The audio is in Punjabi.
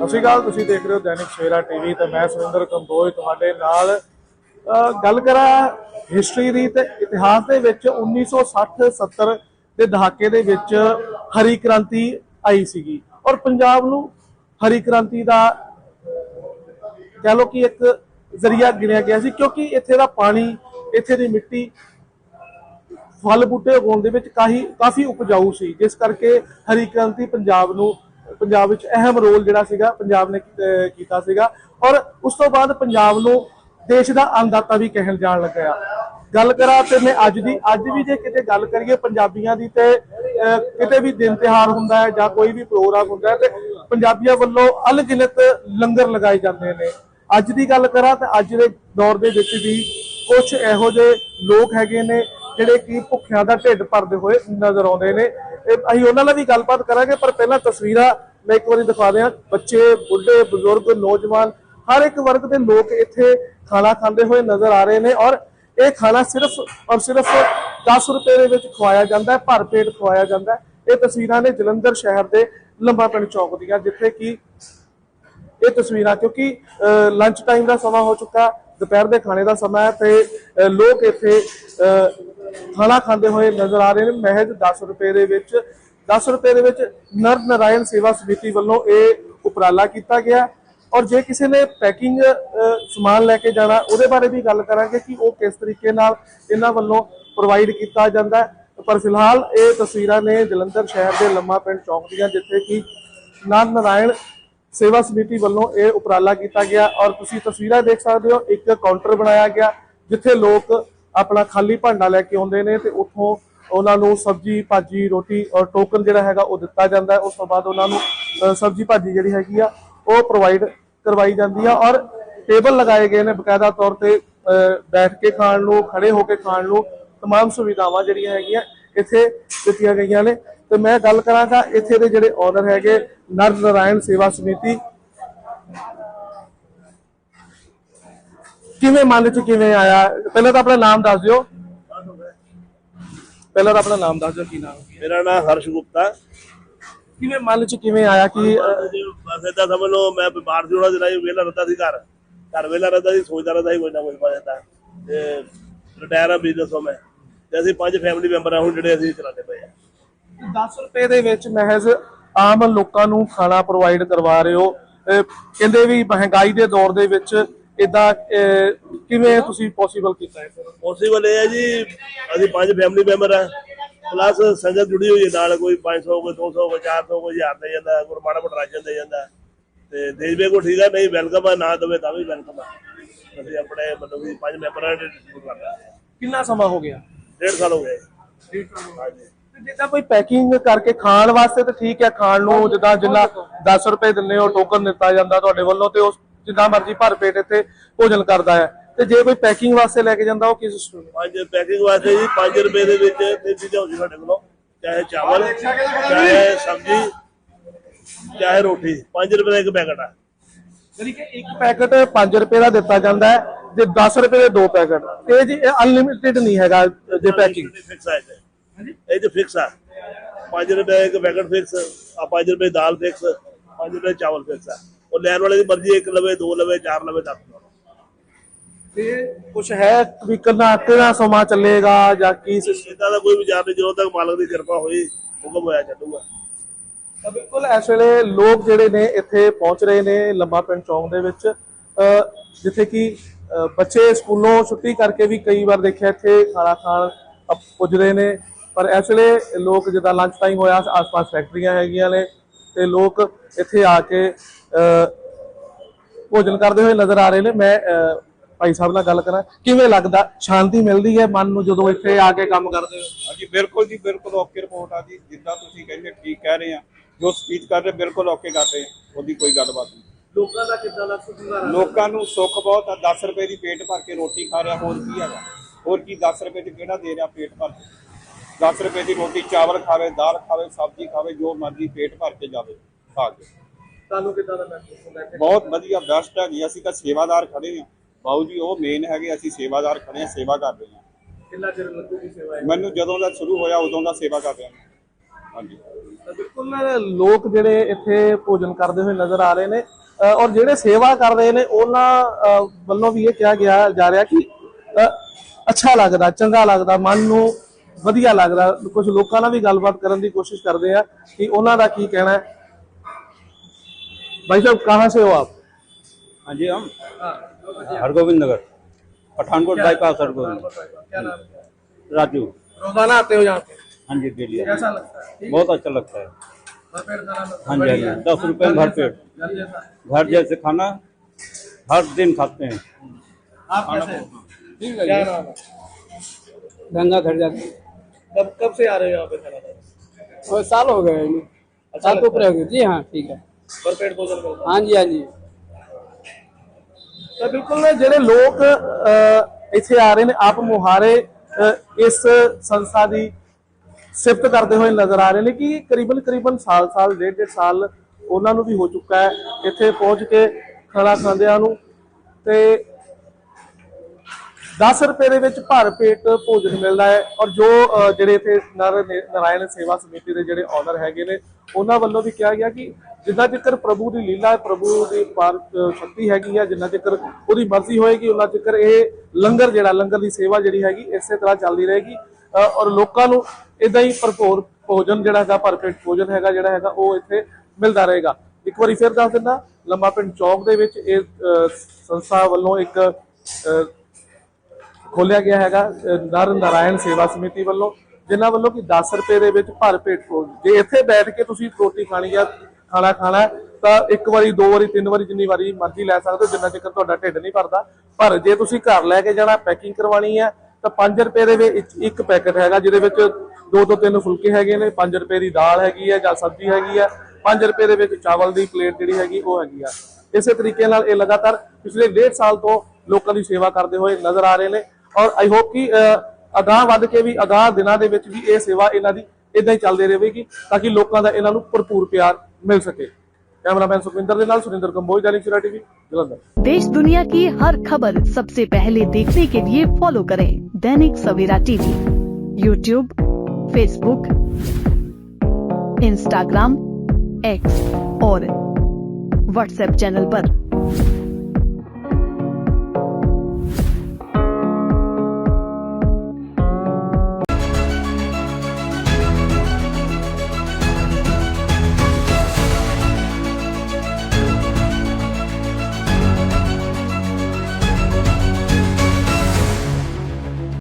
ਸਤਿ ਸ਼੍ਰੀ ਅਕਾਲ, ਤੁਸੀਂ ਦੇਖ ਰਹੇ ਹੋ ਦੈਨਿਕ ਸਵੇਰਾ ਟੀਵੀ ਤੇ ਮੈਂ ਸੁਰਿੰਦਰ ਕੰਬੋਜ ਤੁਹਾਡੇ ਨਾਲ। ਗੱਲ ਕਰਾਂ ਹਿਸਟਰੀ ਦੀ ਤੇ ਇਤਿਹਾਸ ਦੇ ਵਿੱਚ 1960-70 ਦੇ ਦਹਾਕੇ ਦੇ ਵਿੱਚ ਹਰੀ ਕ੍ਰਾਂਤੀ ਆਈ ਸੀਗੀ ਔਰ ਪੰਜਾਬ ਨੂੰ ਹਰੀ ਕ੍ਰਾਂਤੀ ਦਾ ਕਹ ਲੋ ਕਿ ਇੱਕ ਜ਼ਰੀਆ ਗਿਣਿਆ ਗਿਆ ਸੀ ਕਿਉਂਕਿ ਇੱਥੇ ਦਾ ਪਾਣੀ, ਇੱਥੇ ਦੀ ਮਿੱਟੀ ਫਲ ਬੂਟੇ ਉਗਾਉਣ ਦੇ ਵਿੱਚ ਕਾਹੀ, ਕਾਫੀ ਉਪਜਾਊ ਸੀ, ਜਿਸ ਕਰਕੇ ਹਰੀ ਕ੍ਰਾਂਤੀ ਪੰਜਾਬ ਨੂੰ ਪੰਜਾਬ ਵਿੱਚ ਅਹਿਮ ਰੋਲ ਜਿਹੜਾ ਸੀਗਾ, ਪੰਜਾਬ ਨੇ ਕੀਤਾ ਸੀਗਾ। ਔਰ ਉਸ ਤੋਂ ਬਾਅਦ ਪੰਜਾਬ ਨੂੰ ਦੇਸ਼ ਦਾ ਅੰਨਦਾਤਾ ਵੀ ਕਹਿਣ ਜਾਣ ਲੱਗਿਆ। ਗੱਲ ਕਰਾਂ ਤੇ ਮੈਂ ਅੱਜ ਦੀ, ਅੱਜ ਵੀ ਜੇ ਕਿਤੇ ਗੱਲ ਕਰੀਏ ਪੰਜਾਬੀਆਂ ਦੀ ਤੇ ਕਿਤੇ ਵੀ ਦਿਨ ਤਿਉਹਾਰ ਹੁੰਦਾ ਹੈ ਜਾਂ ਕੋਈ ਵੀ ਪ੍ਰੋਗਰਾਮ ਹੁੰਦਾ ਹੈ ਤੇ ਪੰਜਾਬੀਆਂ ਵੱਲੋਂ ਅਣਗਿਣਤ ਲੰਗਰ ਲਗਾਏ ਜਾਂਦੇ ਨੇ। ਅੱਜ ਦੀ ਗੱਲ ਕਰਾਂ ਤਾਂ ਅੱਜ ਦੇ ਦੌਰ ਦੇ ਵਿੱਚ ਵੀ ਕੁਝ ਇਹੋ ਜਿਹੇ ਲੋਕ ਹੈਗੇ ਨੇ ਜਿਹੜੇ ਕਿ ਭੁੱਖਿਆਂ ਦਾ ਢਿੱਡ ਭਰਦੇ ਹੋਏ ਨਜ਼ਰ ਆਉਂਦੇ ਨੇ। ਇਹ ਅਸੀਂ ਉਹਨਾਂ ਨਾਲ ਵੀ ਗੱਲਬਾਤ ਕਰਾਂਗੇ, ਪਰ ਪਹਿਲਾਂ ਤਸਵੀਰਾਂ ਮੈਂ ਇੱਕ ਵਾਰੀ ਦਿਖਾ ਦਿਆਂ। ਬੱਚੇ, ਬੁੱਢੇ, ਬਜ਼ੁਰਗ, ਨੌਜਵਾਨ, ਹਰ ਇੱਕ ਵਰਗ ਦੇ ਲੋਕ ਇੱਥੇ ਖਾਣਾ ਖਾਂਦੇ ਹੋਏ ਨਜ਼ਰ ਆ ਰਹੇ ਨੇ ਔਰ ਇਹ ਖਾਣਾ ਸਿਰਫ ਔਰ ਸਿਰਫ 10 ਰੁਪਏ ਦੇ ਵਿੱਚ ਖਵਾਇਆ ਜਾਂਦਾ ਹੈ, ਭਰ ਪੇਟ ਖਵਾਇਆ ਜਾਂਦਾ ਹੈ। ਇਹ ਤਸਵੀਰਾਂ ਨੇ ਜਲੰਧਰ ਸ਼ਹਿਰ ਦੇ ਲੰਬਾ ਪਿੰਡ ਚੌਕ ਦੀਆਂ, ਜਿੱਥੇ ਕਿ ਇਹ ਤਸਵੀਰਾਂ ਕਿਉਂਕਿ ਲੰਚ ਟਾਈਮ ਦਾ ਸਮਾਂ ਹੋ ਚੁੱਕਾ ਦੁਪਹਿਰ ਦੇ ਖਾਣੇ ਦਾ ਸਮਾਂ ਹੈ ਤੇ ਲੋਕ ਇੱਥੇ ਖਾਣਾ ਖਾਂਦੇ ਹੋਏ ਨਜ਼ਰ ਆ ਰਹੇ ਨੇ। ਮਹਿਜ਼ 10 ਰੁਪਏ ਦੇ ਵਿੱਚ 10 ਰੁਪਏ ਦੇ ਵਿੱਚ ਨਰ ਨਾਰਾਇਣ ਸੇਵਾ ਸਮਿਤੀ ਵੱਲੋਂ ਇਹ ਉਪਰਾਲਾ ਕੀਤਾ ਗਿਆ। ਔਰ ਜੇ ਕਿਸੇ ਨੇ ਪੈਕਿੰਗ ਸਮਾਨ ਲੈ ਕੇ ਜਾਣਾ, ਉਹਦੇ ਬਾਰੇ ਵੀ ਗੱਲ ਕਰਾਂਗੇ ਕਿ ਉਹ ਕਿਸ ਤਰੀਕੇ ਨਾਲ ਇਹਨਾਂ ਵੱਲੋਂ ਪ੍ਰੋਵਾਈਡ ਕੀਤਾ ਜਾਂਦਾ ਪਰ ਫਿਲਹਾਲ ਇਹ ਤਸਵੀਰਾਂ ਨੇ ਜਲੰਧਰ ਸ਼ਹਿਰ ਦੇ ਲੰਮਾ ਪਿੰਡ ਚੌਂਕ ਦੀਆਂ, ਜਿੱਥੇ ਕਿ ਨਰ ਨਾਰਾਇਣ ਸੇਵਾ ਸਮਿਤੀ ਵੱਲੋਂ ਇਹ ਉਪਰਾਲਾ ਕੀਤਾ ਗਿਆ ਔਰ ਤੁਸੀਂ ਤਸਵੀਰਾਂ ਦੇਖ ਸਕਦੇ ਹੋ ਇੱਕ ਕਾਊਂਟਰ ਬਣਾਇਆ ਗਿਆ ਜਿੱਥੇ ਲੋਕ ਆਪਣਾ ਖਾਲੀ ਭਾਂਡਾ ਲੈ ਕੇ ਆਉਂਦੇ ਨੇ ਤੇ ਉੱਥੋਂ ਉਹਨਾਂ ਨੂੰ ਸਬਜੀ ਭਾਜੀ ਰੋਟੀ ਔਰ ਟੋਕਨ ਜਿਹੜਾ ਹੈਗਾ ਉਹ ਦਿੱਤਾ ਜਾਂਦਾ ਹੈ ਉਸ ਤੋਂ ਬਾਅਦ ਉਹਨਾਂ ਨੂੰ ਅ, ਸਬਜੀ ਭਾਜੀ ਜਿਹੜੀ ਹੈਗੀ ਆ ਉਹ ਪ੍ਰੋਵਾਈਡ ਕਰਵਾਈ ਜਾਂਦੀ ਆ ਔਰ ਟੇਬਲ ਲਗਾਏ ਗਏ ਨੇ ਬਕਾਇਦਾ ਤੌਰ ਤੇ ਅ, ਬੈਠ ਕੇ ਖਾਣ ਨੂੰ ਖੜੇ ਹੋ ਕੇ ਖਾਣ ਨੂੰ तमाम ਸੁਵਿਧਾਵਾਂ ਜਿਹੜੀਆਂ ਹੈਗੀਆਂ ਇੱਥੇ ਦਿੱਤੀਆਂ ਗਈਆਂ ਨੇ ਤੇ ਮੈਂ ਗੱਲ ਕਰਾਂਗਾ ਇੱਥੇ ਦੇ ਜਿਹੜੇ ਓਨਰ ਹੈਗੇ ਨਰ ਨਾਰਾਇਣ ਸੇਵਾ ਸਮਿਤੀ। ਕਿਵੇਂ ਮਨ ਚ ਕਿਵੇਂ ਆਇਆ? ਪਹਿਲਾਂ ਤਾਂ ਆਪਣਾ ਨਾਮ ਦੱਸ ਦਿਓ। ਪਹਿਲਾਂ ਤਾਂ ਆਪਣਾ ਨਾਮ ਦੱਸ ਦਿਓ ਕੀ ਨਾਮ? ਮੇਰਾ ਨਾਮ ਹਰਸ਼ ਗੁਪਤਾ। ਕਿਵੇਂ ਮਨ ਚ ਕਿਵੇਂ ਆਇਆ ਕਿ ਬਸ ਏਦਾਂ ਸਮਝ ਲਓ ਮੈਂ ਬਿਮਾਰ ਸੀ ਉਹਨਾਂ ਦਿਨਾਂ ਹੀ ਵਿਹਲਾ ਰਹਿੰਦਾ ਸੀ ਘਰ। ਘਰ ਵਿਹਲਾ ਰਹਿੰਦਾ ਸੀ ਸੋਚਦਾ ਰਹਿੰਦਾ ਸੀ ਕੋਈ ਨਾ ਕੋਈ ਪਾ ਜਾਂਦਾ ਤੇ ਰਿਟਾਇਰ ਆ ਬਿਜ਼ਨਸ ਤੋਂ ਮੈਂ। ਤੇ ਅਸੀਂ ਪੰਜ ਫੈਮਿਲੀ ਮੈਂਬਰ ਆ ਹੁਣ ਜਿਹੜੇ ਅਸੀਂ ਚਲਾਉਂਦੇ ਪਏ ਆ। 10 ਰੁਪਏ ਦੇ ਵਿੱਚ ਮਹਿਜ਼ ਆਮ ਲੋਕਾਂ ਨੂੰ ਖਾਣਾ ਪ੍ਰੋਵਾਈਡ ਕਰਵਾ ਰਹੇ ਹੋ। ਕਹਿੰਦੇ ਵੀ ਮਹਿੰਗਾਈ ਦੇ ਦੌਰ ਦੇ ਵਿੱਚ ਇਦਾਂ ਕਿਵੇਂ ਤੁਸੀਂ ਪੋਸੀਬਲ ਕੀਤਾ ਹੈ ਸਰ ਪੋਸੀਬਲ ਇਹ ਹੈ ਜੀ ਅਸੀਂ ਪੰਜ ਫੈਮਿਲੀ ਮੈਂਬਰ ਆ ਪਲੱਸ ਸੰਗਤ ਜੁੜੀ ਹੋਈ ਹੈ ਨਾਲ ਕੋਈ 500 ਕੋਈ 200 ਕੋਈ 400 ਕੋਈ 1000 ਦੇ ਜਾਂਦਾ ਕੋਈ ਮਾੜਾ ਮੋਟਾ ਰਾਸ਼ਨ ਦੇ ਜਾਂਦਾ। ਤੇ ਦੇਸ਼ ਵੇ ਕੋ ਠੀਕ ਆ ਨਹੀਂ ਵੈਲਕਮ ਆ ਨਾ ਦਵੇ ਤਾਂ ਵੀ ਵੈਲਕਮ ਆ। ਅਸੀਂ ਆਪਣੇ ਮਤਲਬ ਵੀ ਪੰਜ ਮੈਂਬਰਾਂ ਦੇ ਹਾਂ ਕਿੰਨਾ ਸਮਾਂ ਹੋ ਗਿਆ? ਡੇਢ ਸਾਲ ਹੋ ਗਏ ਹਾਂਜੀ। ਤੇ ਜਿੱਦਾਂ ਕੋਈ ਪੈਕਿੰਗ ਕਰਕੇ ਖਾਣ ਵਾਸਤੇ ਤਾਂ ਠੀਕ ਹੈ ਖਾਣ ਨੂੰ ਜਿੱਦਾਂ ਜਿੰਨਾ 10 ਰੁਪਏ ਦਿੰਦੇ ਹੋ ਟੋਕਨ ਦਿੱਤਾ ਜਾਂਦਾ ਤੁਹਾਡੇ ਵੱਲੋਂ ਤੇ ਉਸ ਜਿੰਨਾ ਮਰਜ਼ੀ ਭਰ ਪੇਟ ਇੱਥੇ ਭੋਜਨ ਕਰਦਾ ਹੈ। ਤੇ ਜੇ ਕੋਈ ਪੈਕਿੰਗ ਵਾਸਤੇ ਲੈ ਕੇ ਜਾਂਦਾ ਉਹ ਕੀ ਸਿਸਟਮ ਹੈ ਪੰਜ ਪੈਕਿੰਗ ਵਾਸਤੇ ਜੀ 5 ਰੁਪਏ ਦੇ ਵਿੱਚ ਤਿੰਨ ਚੀਜ਼ਾਂ ਹੁੰਦੀਆਂ ਸਾਡੇ ਕੋਲੋਂ ਚਾਹੇ ਚਾਵਲ ਚਾਹੇ ਸਬਜ਼ੀ ਚਾਹੇ ਰੋਟੀ 5 ਰੁਪਏ ਦਾ ਇੱਕ ਪੈਕਟ ਆ। ਯਾਨੀ ਕਿ ਇੱਕ ਪੈਕਟ 5 ਰੁਪਏ ਦਾ ਦਿੱਤਾ ਜਾਂਦਾ ਹੈ ਜੇ 10 ਰੁਪਏ ਦੇ ਦੋ ਪੈਕਟ ਇਹ ਜੀ ਅਨਲਿਮਿਟਿਡ ਨਹੀਂ ਹੈਗਾ ਜੇ ਪੈਕਿੰਗ ਫਿਕਸ ਇਹ ਤੇ ਫਿਕਸ ਆ। 5 ਰੁਪਏ ਇੱਕ ਪੈਕਟ ਫਿਕਸ ਆ 5 ਰੁਪਏ ਦਾਲ ਫਿਕਸ 5 ਰੁਪਏ ਚਾਵਲ ਫਿਕਸ ਆ। ਉਹ ਲੈਣ ਵਾਲੇ ਦੀ ਮਰਜ਼ੀ ਇੱਕ ਲਵੇ ਦੋ ਲਵੇ ਚਾਰ ਲਵੇ ਦਸ ਲਵੇ। ਤੇ ਕੁਝ ਹੈ ਵੀ ਕਿੰਨਾ ਕਿੰਨਾ ਸਮਾਂ ਚੱਲੇਗਾ ਜਾਂ ਕੀ? ਇਦਾਂ ਦਾ ਕੋਈ ਵਿਚਾਰ ਨਹੀਂ ਜਦੋਂ ਤੱਕ ਮਾਲਕ ਦੀ ਕਿਰਪਾ ਹੋਈ ਹੁਕਮ ਹੋਇਆ ਚੱਲੂਗਾ। ਤਾਂ ਬਿਲਕੁਲ ਇਸ ਵੇਲੇ ਲੋਕ ਜਿਹੜੇ ਨੇ ਇੱਥੇ ਪਹੁੰਚ ਰਹੇ ਨੇ ਲੰਬਾ ਪਿੰਡ ਚੌਂਕ ਦੇ ਵਿੱਚ। ਜਿੱਥੇ ਕਿ ਬੱਚੇ ਸਕੂਲੋਂ ਛੁੱਟੀ ਕਰਕੇ ਵੀ ਕਈ ਵਾਰ ਦੇਖਿਆ ਇੱਥੇ ਖਾਣਾ ਖਾਣ ਅਪ- ਪੁੱਜਦੇ ਨੇ। ਪਰ ਇਸ ਵੇਲੇ ਲੋਕ ਜਿੱਦਾਂ ਲੰਚ ਟਾਈਮ ਹੋਇਆ ਆਸ-ਪਾਸ ਫੈਕਟਰੀਆਂ ਹੈਗੀਆਂ ਨੇ ਤੇ ਲੋਕ ਇੱਥੇ ਆ ਕੇ ਭੋਜਨ ਕਰਦੇ ਹੋਏ ਨਜ਼ਰ ਆ ਰਹੇ ਨੇ। ਮੈਂ ਭਾਈ ਸਾਹਿਬ ਨਾਲ ਗੱਲ ਕਰਾਂ। ਕਿਵੇਂ ਲੱਗਦਾ? ਸ਼ਾਂਤੀ ਮਿਲਦੀ ਹੈ ਮਨ ਨੂੰ ਜਦੋਂ ਇੱਥੇ ਆ ਕੇ ਕੰਮ ਕਰਦੇ ਹੋ? ਹਾਂਜੀ ਬਿਲਕੁਲ ਜੀ ਬਿਲਕੁਲ ਓਕੇ ਰਿਪੋਰਟ ਆ ਜੀ। ਜਿੱਦਾਂ ਤੁਸੀਂ ਕਹਿੰਦੇ ਠੀਕ ਕਹਿ ਰਹੇ ਆ। ਜੋ ਸਪੀਚ ਕਰ ਰਹੇ ਬਿਲਕੁਲ ਓਕੇ ਕਰ ਰਹੇ ਆ। ਉਹਦੀ ਕੋਈ ਗੱਲਬਾਤ ਨਹੀਂ। ਲੋਕਾਂ ਦਾ ਕਿੱਦਾਂ ਦਾ ਸੁਧਾਰ ਲੋਕਾਂ ਨੂੰ ਸੁੱਖ ਬਹੁਤ ਆ। 10 ਰੁਪਏ ਦੀ ਪੇਟ ਭਰ ਕੇ ਰੋਟੀ ਖਾ ਰਿਹਾ ਹੋਰ ਕੀ ਹੈਗਾ? ਹੋਰ ਕੀ 10 ਰੁਪਏ ਚ ਕਿਹੜਾ ਦੇ ਰਿਹਾ ਪੇਟ ਭਰ ਕੇ? 10 ਰੁਪਏ ਦੀ ਰੋਟੀ ਚਾਵਲ ਖਾਵੇ ਦਾਲ ਖਾਵੇ ਸਬਜ਼ੀ ਖਾਵੇ ਜੋ ਮਰਜ਼ੀ ਪੇਟ ਭਰ ਕੇ ਜਾਵੇ ਖਾ ਕੇ। ਤੁਹਾਨੂੰ ਕਿੱਦਾਂ ਦਾ ਮਹਿਸੂਸ ਹੁੰਦਾ ਹੈ ਬਹੁਤ ਵਧੀਆ ਬੈਸਟ ਹੈਗੀ ਅਸੀਂ ਤਾਂ ਸੇਵਾਦਾਰ ਖੜੇ ਆ ਬਾਊ ਜੀ ਉਹ ਮੇਨ ਹੈਗੇ ਅਸੀਂ ਸੇਵਾਦਾਰ ਖੜੇ ਆ ਸੇਵਾ ਕਰ ਰਹੇ ਆ ਕਿੰਨਾ ਚਿਰ ਲੱਗੂਗੀ ਸੇਵਾ ਇਹ? ਮੈਨੂੰ ਜਦੋਂ ਦਾ ਸ਼ੁਰੂ ਹੋਇਆ ਉਦੋਂ ਦਾ ਸੇਵਾ ਕਰ ਰਿਹਾ ਹਾਂਜੀ। ਬਿਲਕੁਲ ਲੋਕ ਜਿਹੜੇ ਇੱਥੇ ਭੋਜਨ ਕਰਦੇ ਹੋਏ ਨਜ਼ਰ ਆ ਰਹੇ ਨੇ ਅ, ਔਰ ਜਿਹੜੇ ਸੇਵਾ ਕਰ ਰਹੇ ਨੇ ਉਹਨਾਂ ਅ, ਵੱਲੋਂ ਵੀ ਇਹ ਕਿਹਾ ਗਿਆ ਜਾ ਰਿਹਾ ਕਿ ਅ, ਅੱਛਾ ਲੱਗਦਾ ਚੰਗਾ ਲੱਗਦਾ ਮਨ ਨੂੰ ਵਧੀਆ ਲੱਗਦਾ ਕੁਝ ਲੋਕਾਂ ਨਾਲ ਵੀ ਗੱਲਬਾਤ ਕਰਨ ਦੀ ਕੋਸ਼ਿਸ਼ ਕਰਦੇ ਆ ਕਿ ਉਹਨਾਂ ਦਾ ਕੀ ਕਹਿਣਾ ਹੈ भाई साहब कहाँ से हो आप हाँ जी हम हरगोविंद नगर पठानकोट बाईपास हरगोविंद राजू रोजाना आते हो यहाँ पे हाँ जी डेली कैसा लगता है बहुत अच्छा लगता है भरपेट खाना हाँ जी हाँ जी दस रुपए में भर पेट घर जैसा घर जैसे खाना हर दिन खाते हैं आप कैसे हैं? क्या नाम है गंगा घर जाते कब कब से आ रहे हो यहाँ पे खाना खाने? और साल हो गए इन्हें अच्छा साल तो लगता ऊपर हो गए जी हाँ ठीक है भरपेट भोजन मिलता है हाँ जी हाँ जी ਤਾਂ ਬਿਲਕੁਲ ਜਿਹੜੇ ਲੋਕ ਅਹ, ਇੱਥੇ ਆ ਰਹੇ ਨੇ ਆਪ ਮੁਹਾਰੇ ਅਹ, ਇਸ ਸੰਸਥਾ ਦੀ ਸਿਫਤ ਕਰਦੇ ਹੋਏ ਨਜ਼ਰ ਆ ਰਹੇ ਨੇ ਕਿ ਕਰੀਬਨ ਕਰੀਬਨ ਸਾਲ ਸਾਲ ਡੇਢ ਡੇਢ ਸਾਲ ਉਹਨਾਂ ਨੂੰ ਵੀ ਹੋ ਚੁੱਕਾ ਹੈ ਇੱਥੇ ਪਹੁੰਚ ਕੇ ਖਾਣਾ ਖਾਂਦਿਆਂ ਨੂੰ ਤੇ 10 ਰੁਪਏ ਦੇ ਵਿੱਚ ਭਰ ਪੇਟ ਭੋਜਨ ਮਿਲਦਾ ਹੈ ਔਰ ਜੋ ਜਿਹੜੇ ਇੱਥੇ ਨਰ ਨਾਰਾਇਣ ਸੇਵਾ ਸਮਿਤੀ ਦੇ ਜਿਹੜੇ ਆਨਰ ਹੈਗੇ ਨੇ, ਉਹਨਾਂ ਵੱਲੋਂ ਵੀ ਕਿਹਾ ਗਿਆ ਕਿ ਜਿੰਨਾ ਚਿਰ ਪ੍ਰਭੂ ਦੀ ਲੀਲਾ, ਪ੍ਰਭੂ ਦੀ ਪਾਰ ਸ਼ਕਤੀ ਹੈਗੀ ਹੈ ਜਿੰਨਾ ਚਿਰ ਉਹਦੀ ਮਰਜ਼ੀ ਹੋਏਗੀ, ਉਹਨਾਂ ਚਿਰ ਇਹ ਲੰਗਰ ਜਿਹੜਾ, ਲੰਗਰ ਦੀ ਸੇਵਾ ਜਿਹੜੀ ਹੈਗੀ, ਇਸੇ ਤਰ੍ਹਾਂ ਚੱਲਦੀ ਰਹੇਗੀ। ਔਰ ਲੋਕਾਂ ਨੂੰ ਇਦਾਂ ਹੀ ਭਰਪੂਰ ਭੋਜਨ ਜਿਹੜਾ ਹੈਗਾ ਭਰਪੇਟ ਭੋਜਨ ਹੈਗਾ, ਜਿਹੜਾ ਹੈਗਾ, ਉਹ ਇੱਥੇ ਮਿਲਦਾ ਰਹੇਗਾ। ਇੱਕ ਵਾਰੀ ਫਿਰ ਦੱਸ ਦਿੰਦਾ ਲੰਮਾ ਪਿੰਡ ਚੌਕ ਦੇ ਵਿੱਚ ਇਹ ਸੰਸਥਾ ਵੱਲੋਂ ਇੱਕ ਖੋਲਿਆ ਗਿਆ ਹੈਗਾ ਨਰ ਨਾਰਾਇਣ ਸੇਵਾ ਸਮਿਤੀ ਵੱਲੋਂ, ਜਿਨ੍ਹਾਂ ਵੱਲੋਂ ਕਿ 10 ਰੁਪਏ ਦੇ ਵਿੱਚ ਭਰ ਪੇਟ ਭੋਜਨ ਜੇ ਇੱਥੇ ਬੈਠ ਕੇ ਤੁਸੀਂ ਰੋਟੀ ਖਾਣੀ ਆ ਖਾਣਾ ਖਾਣਾ ਤਾਂ ਇੱਕ ਵਾਰੀ, ਦੋ ਵਾਰੀ, ਤਿੰਨ ਵਾਰੀ, ਜਿੰਨੀ ਵਾਰੀ ਮਰਜ਼ੀ ਲੈ ਸਕਦੇ ਹੋ, ਜਿੰਨਾ ਚਿਰ ਤੁਹਾਡਾ ਢਿੱਡ ਨਹੀਂ ਭਰਦਾ। ਪਰ ਜੇ ਤੁਸੀਂ ਘਰ ਲੈ ਕੇ ਜਾਣਾ ਪੈਕਿੰਗ ਕਰਵਾਣੀ ਹੈ, ਤਾਂ 5 ਰੁਪਏ ਦੇ ਵਿੱਚ ਇੱਕ ਪੈਕੇਟ ਹੈਗਾ, ਜਿਹਦੇ ਵਿੱਚ ਦੋ ਤੋਂ ਤਿੰਨ ਫੁਲਕੇ ਹੈਗੇ ਨੇ 5 ਰੁਪਏ ਦੀ ਦਾਲ ਹੈਗੀ ਹੈ ਜਾਂ ਸਬਜ਼ੀ ਹੈਗੀ ਹੈ 5 ਰੁਪਏ ਦੇ ਵਿੱਚ ਚਾਵਲ ਦੀ ਪਲੇਟ ਜਿਹੜੀ ਹੈਗੀ, ਉਹ ਹੈਗੀ ਆ। ਇਸੇ ਤਰੀਕੇ ਨਾਲ ਇਹ ਲਗਾਤਾਰ ਪਿਛਲੇ ਡੇਢ ਸਾਲ ਤੋਂ ਲੋਕਾਂ ਦੀ ਸੇਵਾ ਕਰਦੇ ਹੋਏ ਨਜ਼ਰ ਆ ਰਹੇ ਨੇ। ਔਰ ਆਈ ਹੋਪ ਕਿ ਅਹ, ਅਗਾਂਹ ਵੱਧ ਕੇ ਵੀ ਅਗਾਂਹ ਦਿਨਾਂ ਦੇ ਵਿੱਚ ਵੀ ਇਹ ਸੇਵਾ ਇਹਨਾਂ ਦੀ ਇਦਾਂ ਹੀ ਚੱਲਦੀ ਰਹੇਗੀ ਤਾਂ ਕਿ ਲੋਕਾਂ ਦਾ ਇਹਨਾਂ ਨੂੰ ਭਰਪੂਰ ਪਿਆਰ ਮਿਲ ਸਕੇ ਕੈਮਰਾਮੈਨ ਸੁਖਵਿੰਦਰ ਦੇ ਨਾਲ ਸੁਰਿੰਦਰ ਕੰਬੋਜ दैनिक सवेरा टीवी जलंधर देश दुनिया की हर खबर सबसे पहले देखने के लिए फॉलो करें Dainik Savera TV YouTube Facebook Instagram X और व्हाट्सएप चैनल पर।